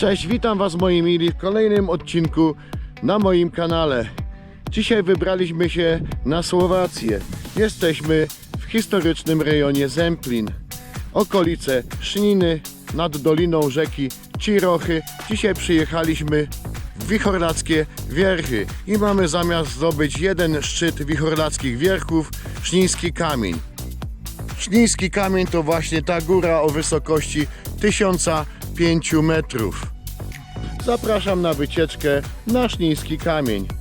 Cześć, witam Was moi mili w kolejnym odcinku na moim kanale. Dzisiaj wybraliśmy się na Słowację. Jesteśmy w historycznym rejonie Zemplin. Okolice Szniny nad doliną rzeki Cirochy. Dzisiaj przyjechaliśmy w Wichorlackie Wierchy i mamy zamiar zdobyć jeden szczyt wichorlackich wierchów, Szniński Kamień. Szniński Kamień to właśnie ta góra o wysokości 1005 metrów. Zapraszam na wycieczkę na Szniński Kamień.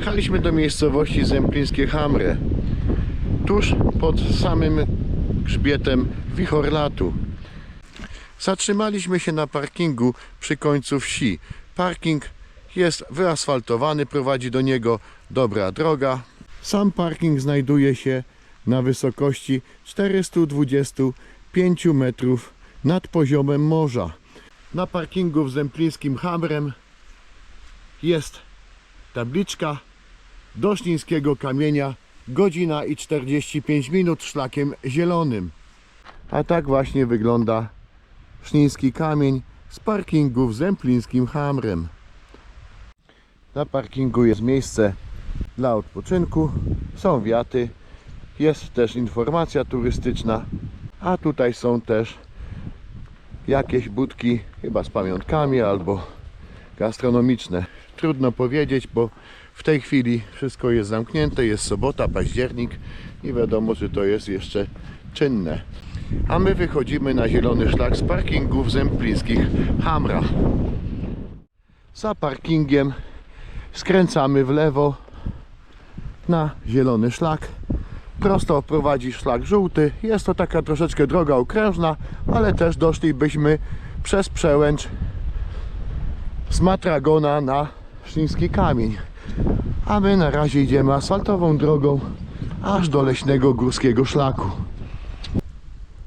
Przyjechaliśmy do miejscowości Zemplińskie Hamre, tuż pod samym grzbietem Wichorlatu. Zatrzymaliśmy się na parkingu przy końcu wsi. Parking jest wyasfaltowany, prowadzi do niego dobra droga. Sam parking znajduje się na wysokości 425 metrów nad poziomem morza. Na parkingu w Zemplińskim Hamrem jest tabliczka do Sznińskiego Kamienia godzina i 45 minut szlakiem zielonym. A tak właśnie wygląda Szniński Kamień z parkingu w Zemplińskim Hamrem. Na parkingu jest miejsce dla odpoczynku, są wiaty, jest też informacja turystyczna, a tutaj są też jakieś budki, chyba z pamiątkami albo gastronomiczne. Trudno powiedzieć, bo w tej chwili wszystko jest zamknięte, jest sobota, październik i wiadomo, czy to jest jeszcze czynne. A my wychodzimy na zielony szlak z parkingów zemplińskich Hamra. Za parkingiem skręcamy w lewo na zielony szlak. Prosto prowadzi szlak żółty. Jest to taka troszeczkę droga okrężna, ale też doszlibyśmy przez przełęcz z Matragona na Szliński Kamień. A my na razie idziemy asfaltową drogą aż do leśnego górskiego szlaku.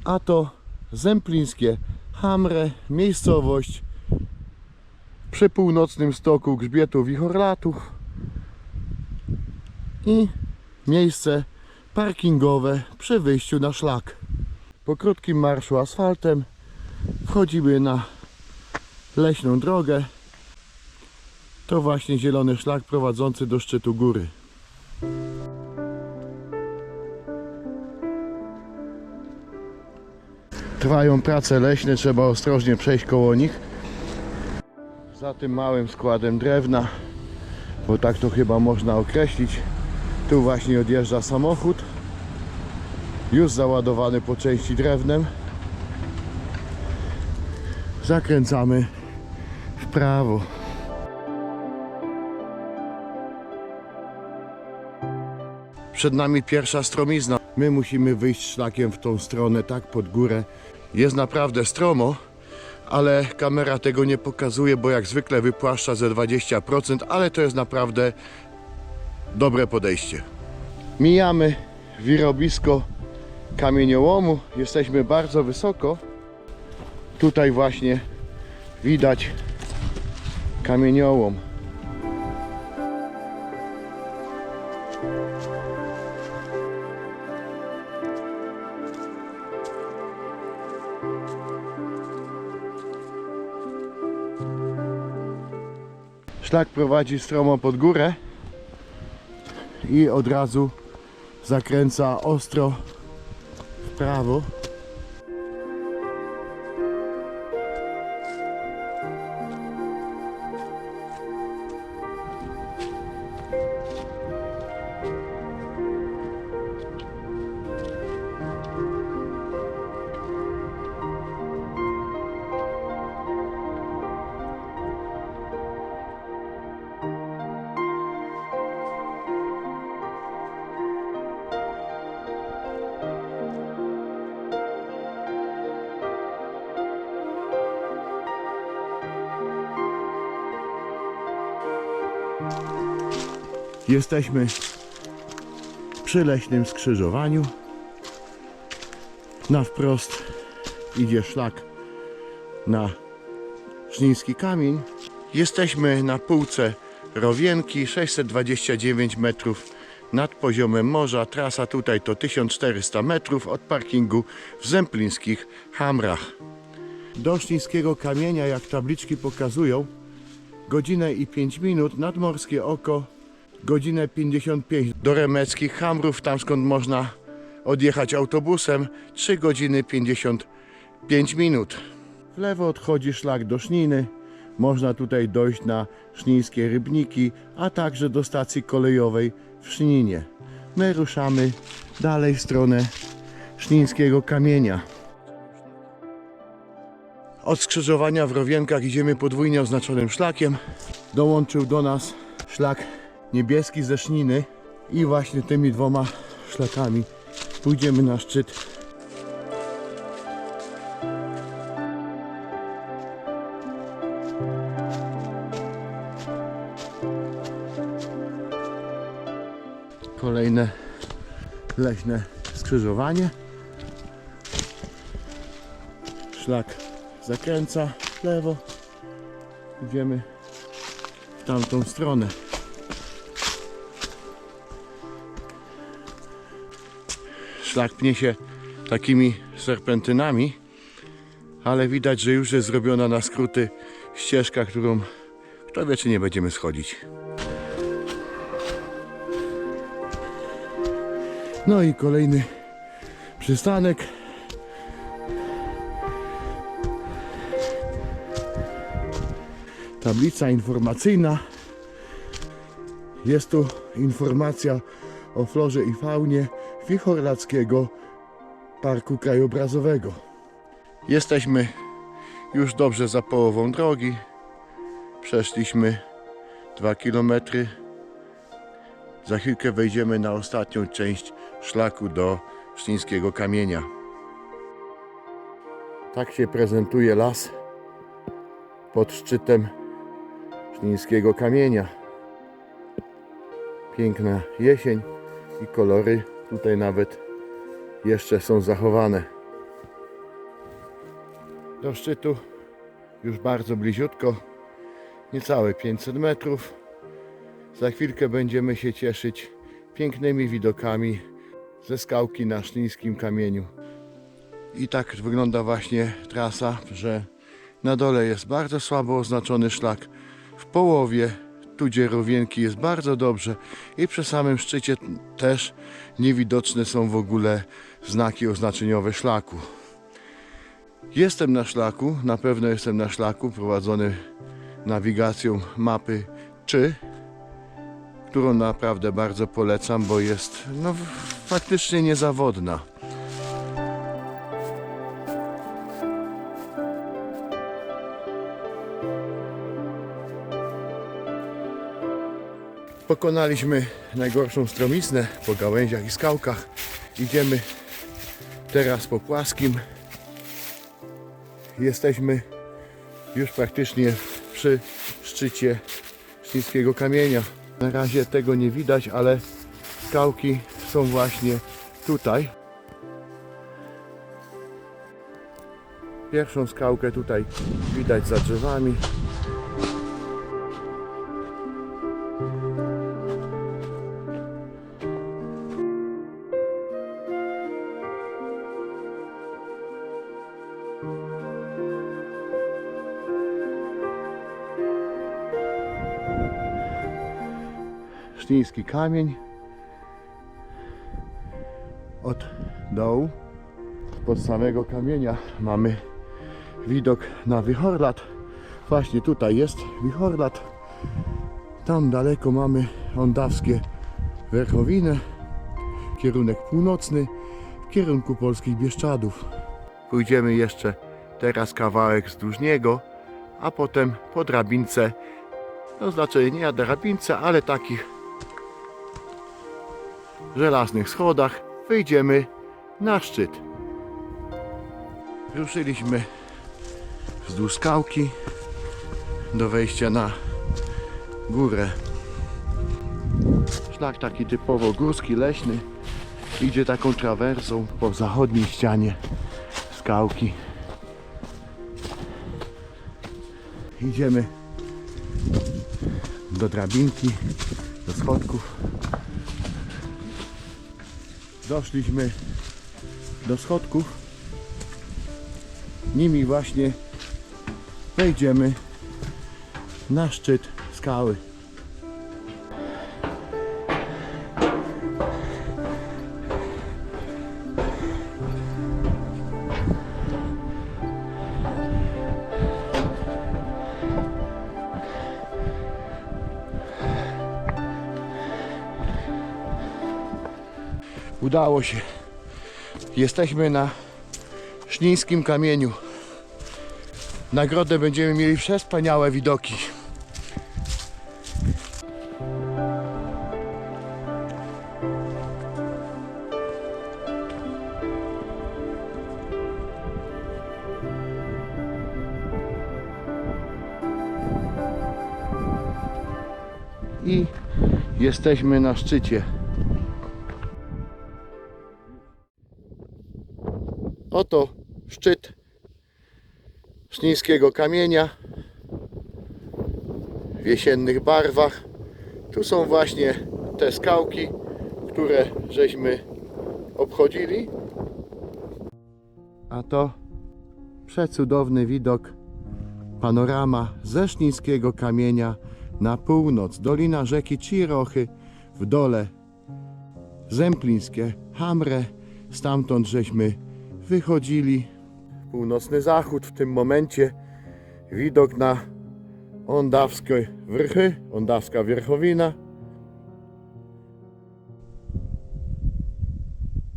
A to Zemplińskie Hamre, miejscowość przy północnym stoku grzbietu Wichorlatów i miejsce parkingowe przy wyjściu na szlak. Po krótkim marszu asfaltem wchodzimy na leśną drogę to właśnie zielony szlak prowadzący do szczytu góry. Trwają prace leśne, trzeba ostrożnie przejść koło nich. Za tym małym składem drewna, bo tak to chyba można określić. Tu właśnie odjeżdża samochód, już załadowany po części drewnem. Zakręcamy w prawo. Przed nami pierwsza stromizna. My musimy wyjść szlakiem w tą stronę, tak pod górę. Jest naprawdę stromo, ale kamera tego nie pokazuje, bo jak zwykle wypłaszcza ze 20%, ale to jest naprawdę dobre podejście. Mijamy wirobisko kamieniołomu. Jesteśmy bardzo wysoko. Tutaj właśnie widać kamieniołom. Szlak prowadzi stromo pod górę i od razu zakręca ostro w prawo. Jesteśmy przy leśnym skrzyżowaniu. Na wprost idzie szlak na Szniński Kamień. Jesteśmy na półce Rowienki, 629 metrów nad poziomem morza. Trasa tutaj to 1400 metrów od parkingu w Zemplińskich Hamrach. Do Sznińskiego Kamienia, jak tabliczki pokazują, godzinę i 5 minut, nadmorskie oko, godzinę 55 do Remeckich Hamrów, tam skąd można odjechać autobusem, 3 godziny 55 minut. W lewo odchodzi szlak do Szniny, można tutaj dojść na sznińskie rybniki, a także do stacji kolejowej w Szninie. My ruszamy dalej w stronę Sznińskiego Kamienia. Od skrzyżowania w Rowienkach idziemy podwójnie oznaczonym szlakiem. Dołączył do nas szlak niebieski ze Szniny i właśnie tymi dwoma szlakami pójdziemy na szczyt. Kolejne leśne skrzyżowanie. Szlak zakręca w lewo. Idziemy w tamtą stronę. Szlak pnie się takimi serpentynami, ale widać, że już jest zrobiona na skróty ścieżka, którą kto wie, czy nie będziemy schodzić. No i kolejny przystanek. Tablica informacyjna. Jest tu informacja o florze i faunie Wichorlackiego Parku Krajobrazowego. Jesteśmy już dobrze za połową drogi. Przeszliśmy 2 kilometry. Za chwilkę wejdziemy na ostatnią część szlaku do Sznińskiego Kamienia. Tak się prezentuje las pod szczytem Sznińskiego Kamienia. Piękna jesień i kolory tutaj nawet jeszcze są zachowane. Do szczytu już bardzo bliziutko, niecałe 500 metrów. Za chwilkę będziemy się cieszyć pięknymi widokami ze skałki na Szlińskim Kamieniu. I tak wygląda właśnie trasa, że na dole jest bardzo słabo oznaczony szlak. W połowie, tu gdzie rowienki jest bardzo dobrze i przy samym szczycie też niewidoczne są w ogóle znaki oznaczeniowe szlaku. Jestem na szlaku, na pewno jestem na szlaku prowadzony nawigacją mapy czy którą naprawdę bardzo polecam, bo jest no, faktycznie niezawodna. Pokonaliśmy najgorszą stromiznę po gałęziach i skałkach. Idziemy teraz po płaskim. Jesteśmy już praktycznie przy szczycie Śliskiego Kamienia. Na razie tego nie widać, ale skałki są właśnie tutaj. Pierwszą skałkę tutaj widać za drzewami. Szniński kamień. Od dołu, pod samego kamienia mamy widok na Wichorlat. Właśnie tutaj jest Wichorlat. Tam daleko mamy Ondawskie Werchowiny. Kierunek północny w kierunku polskich Bieszczadów. Pójdziemy jeszcze teraz kawałek wzdłuż niego, a potem po drabince to znaczy nie na drabince, ale takich żelaznych schodach wyjdziemy na szczyt. Ruszyliśmy wzdłuż skałki do wejścia na górę Szlak taki typowo górski, leśny. Idzie taką trawersą po zachodniej ścianie skałki. Idziemy do drabinki, do schodków. Doszliśmy do schodków. Nimi właśnie wejdziemy na szczyt skały. Udało się. Jesteśmy na Sznińskim kamieniu. Nagrodę będziemy mieli przespaniałe widoki. I jesteśmy na szczycie. Oto szczyt Sznińskiego kamienia w jesiennych barwach. Tu są właśnie te skałki, które żeśmy obchodzili. A to przecudowny widok, panorama ze Sznińskiego kamienia na północ, dolina rzeki Cirochy, w dole Zemplińskie, Hamre, stamtąd żeśmy wychodzili. Północny zachód w tym momencie, widok na Ondawskie Wrchy, Ondawska Wierchowina.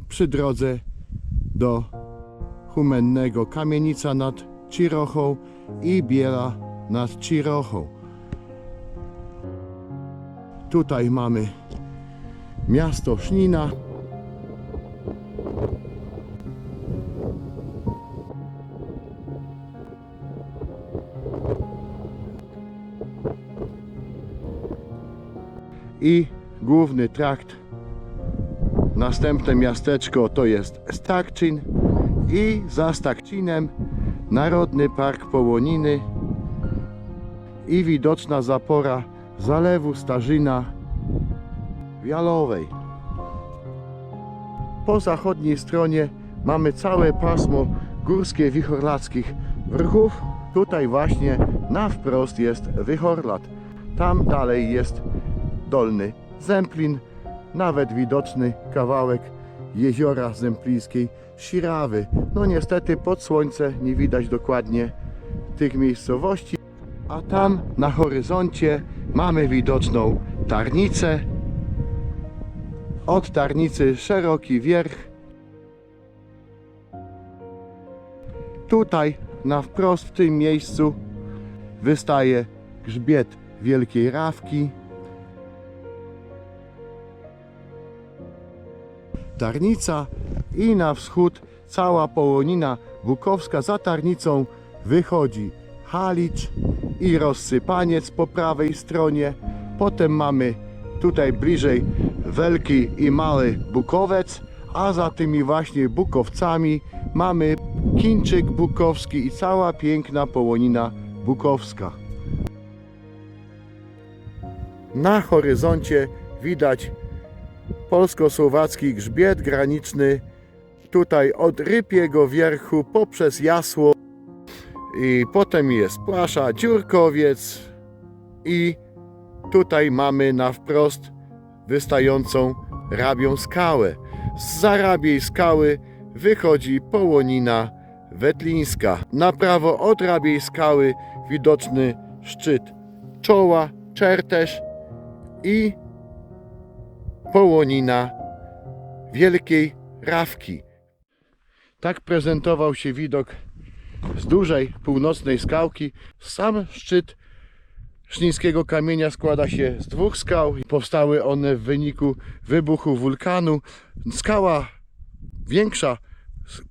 Przy drodze do Humennego Kamienica nad Cirochą i Biela nad Cirochą. Tutaj mamy miasto Sznina. I główny trakt. Następne miasteczko to jest Starczyn i za Starczynem Narodny Park Połoniny i widoczna zapora zalewu Starzyna Wialowej. Po zachodniej stronie mamy całe pasmo górskie wichorlackich wrchów. Tutaj właśnie na wprost jest Wychorlat. Tam dalej jest Dolny Zemplin, nawet widoczny kawałek jeziora zemplińskiej Sirawy. No niestety pod słońce nie widać dokładnie tych miejscowości. A tam na horyzoncie mamy widoczną Tarnicę. Od Tarnicy szeroki wierch. Tutaj na wprost w tym miejscu wystaje grzbiet Wielkiej Rawki. Tarnica i na wschód cała połonina Bukowska za Tarnicą wychodzi Halicz i rozsypaniec po prawej stronie. Potem mamy tutaj bliżej Wielki i Mały Bukowec, a za tymi właśnie Bukowcami mamy Kińczyk Bukowski i cała piękna połonina Bukowska. Na horyzoncie widać polsko-słowacki grzbiet graniczny tutaj od Rypiego Wierchu poprzez Jasło i potem jest Płasza, Dziurkowiec i tutaj mamy na wprost wystającą Rabią Skałę. Z Rabiej Skały wychodzi Połonina Wetlińska. Na prawo od Rabiej Skały widoczny szczyt Czoła, Czertesz i Połonina Wielkiej Rawki. Tak prezentował się widok z dużej północnej skałki. Sam szczyt Sznińskiego kamienia składa się z dwóch skał. Powstały one w wyniku wybuchu wulkanu. Skała większa,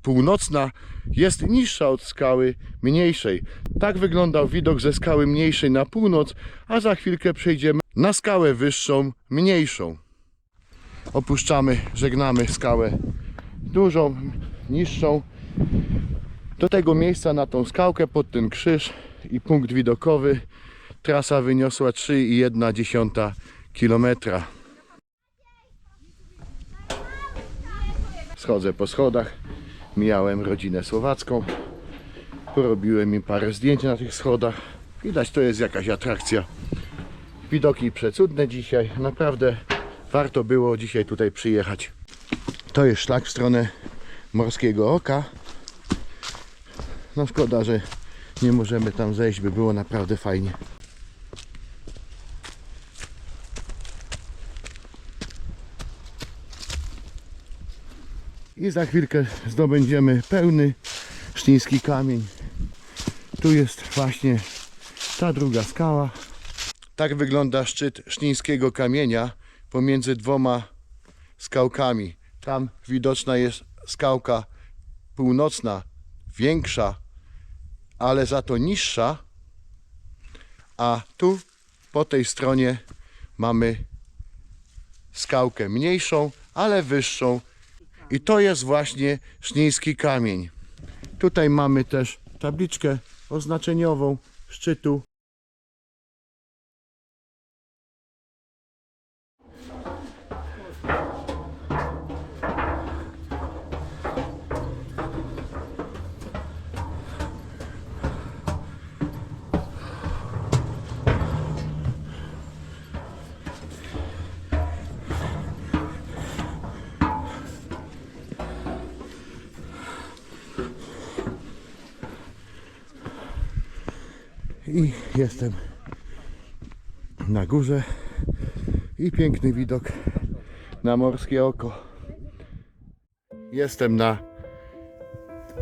północna, jest niższa od skały mniejszej. Tak wyglądał widok ze skały mniejszej na północ, a za chwilkę przejdziemy na skałę wyższą, mniejszą. Opuszczamy, żegnamy skałę dużą, niższą. Do tego miejsca na tą skałkę pod ten krzyż i punkt widokowy trasa wyniosła 3,1 km. Schodzę po schodach, mijałem rodzinę słowacką, porobiłem im parę zdjęć na tych schodach. Widać, to jest jakaś atrakcja. Widoki przecudne dzisiaj, naprawdę warto było dzisiaj tutaj przyjechać. To jest szlak w stronę Morskiego Oka. No szkoda, że nie możemy tam zejść, by było naprawdę fajnie. I za chwilkę zdobędziemy pełny sztyński kamień. Tu jest właśnie ta druga skała. Tak wygląda szczyt sztyńskiego kamienia pomiędzy dwoma skałkami. Tam widoczna jest skałka północna, większa, ale za to niższa. A tu po tej stronie mamy skałkę mniejszą, ale wyższą. I to jest właśnie sztyński kamień. Tutaj mamy też tabliczkę oznaczeniową szczytu. Jestem na górze i piękny widok na morskie oko. Jestem na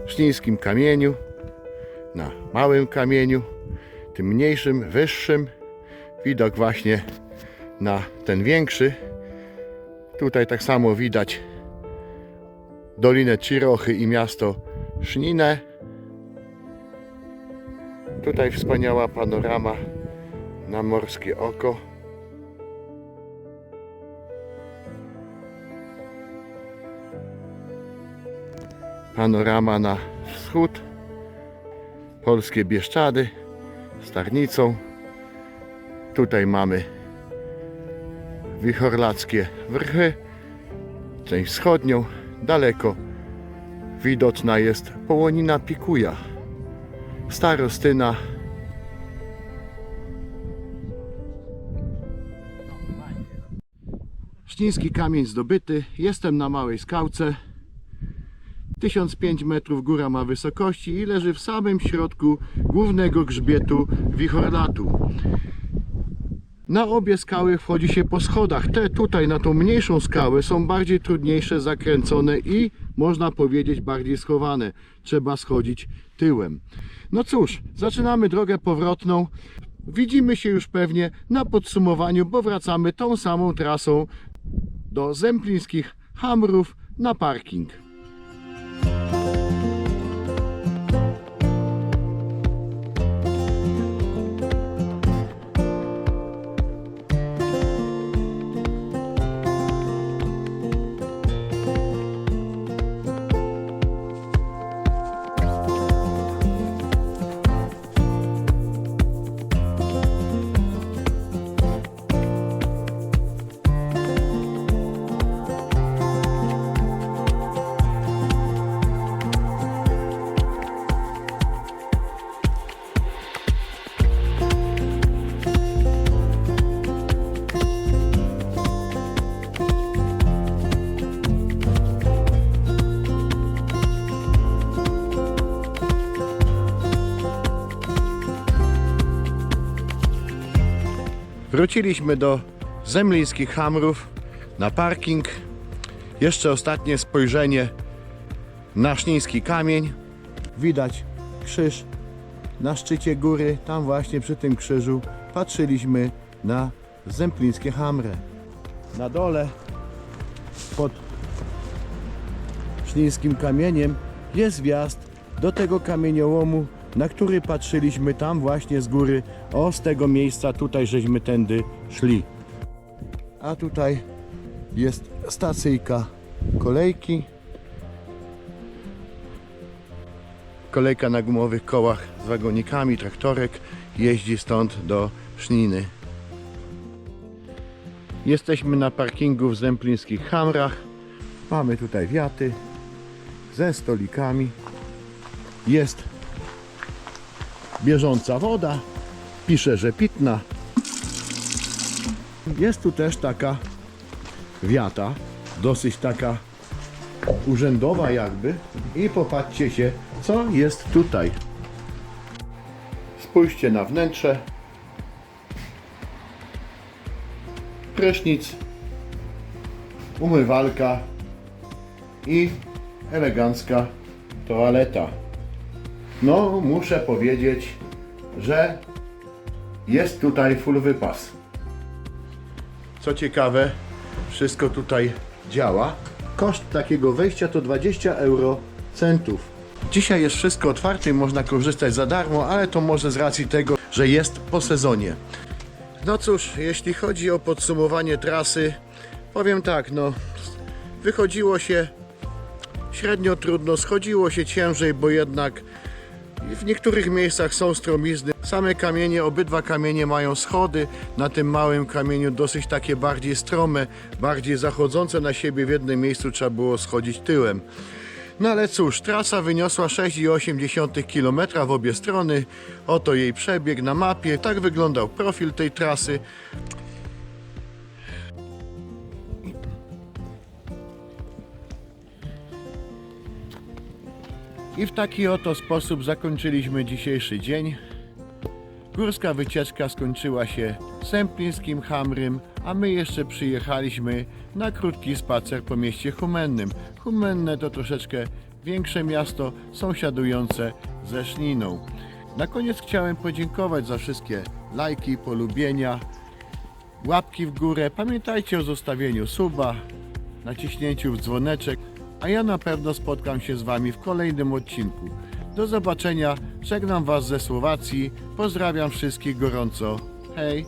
sztyńskim kamieniu, na małym kamieniu, tym mniejszym, wyższym. Widok właśnie na ten większy. Tutaj tak samo widać Dolinę Cirochy i miasto Szninę. Tutaj wspaniała panorama na morskie oko. Panorama na wschód. Polskie Bieszczady z Tarnicą. Tutaj mamy Wichorlackie Wrchy. Część wschodnią. Daleko widoczna jest Połonina Pikuja. Starostyna. Śliński kamień zdobyty. Jestem na małej skałce. 1005 metrów góra ma wysokości i leży w samym środku głównego grzbietu Wichorlatu. Na obie skały wchodzi się po schodach. Te tutaj na tą mniejszą skałę są bardziej trudniejsze, zakręcone i można powiedzieć bardziej schowane. Trzeba schodzić tyłem. No cóż, zaczynamy drogę powrotną. Widzimy się już pewnie na podsumowaniu, bo wracamy tą samą trasą do Zemplińskich Hamrów na parking. Wróciliśmy do Zemlińskich Hamrów na parking. Jeszcze ostatnie spojrzenie na Szniński Kamień. Widać krzyż na szczycie góry. Tam właśnie przy tym krzyżu patrzyliśmy na Zemplińskie Hamry. Na dole pod Sznińskim Kamieniem jest wjazd do tego kamieniołomu na który patrzyliśmy tam właśnie z góry. O, z tego miejsca tutaj żeśmy tędy szli. A tutaj jest stacyjka kolejki. Kolejka na gumowych kołach z wagonikami, traktorek jeździ stąd do Szniny. Jesteśmy na parkingu w Zemplińskich Hamrach. Mamy tutaj wiaty ze stolikami. Jest bieżąca woda. Pisze, że pitna. Jest tu też taka wiata, dosyć taka urzędowa jakby. I popatrzcie się, co jest tutaj. Spójrzcie na wnętrze. Prysznic, umywalka i elegancka toaleta. No, muszę powiedzieć, że jest tutaj full wypas. Co ciekawe, wszystko tutaj działa. Koszt takiego wejścia to 20 euro centów. Dzisiaj jest wszystko otwarte i można korzystać za darmo, ale to może z racji tego, że jest po sezonie. No cóż, jeśli chodzi o podsumowanie trasy, powiem tak, no wychodziło się średnio trudno, schodziło się ciężej, bo jednak w niektórych miejscach są stromizny. Same kamienie, obydwa kamienie mają schody. Na tym małym kamieniu dosyć takie bardziej strome, bardziej zachodzące na siebie. W jednym miejscu trzeba było schodzić tyłem. No ale cóż, trasa wyniosła 6,8 km w obie strony. Oto jej przebieg na mapie. Tak wyglądał profil tej trasy. I w taki oto sposób zakończyliśmy dzisiejszy dzień. Górska wycieczka skończyła się Sęplińskim Hamrym, a my jeszcze przyjechaliśmy na krótki spacer po mieście Humennym. Humenne to troszeczkę większe miasto sąsiadujące ze Szniną. Na koniec chciałem podziękować za wszystkie lajki, polubienia, łapki w górę. Pamiętajcie o zostawieniu suba, naciśnięciu w dzwoneczek, a ja na pewno spotkam się z Wami w kolejnym odcinku. Do zobaczenia, żegnam Was ze Słowacji, pozdrawiam wszystkich gorąco. Hej!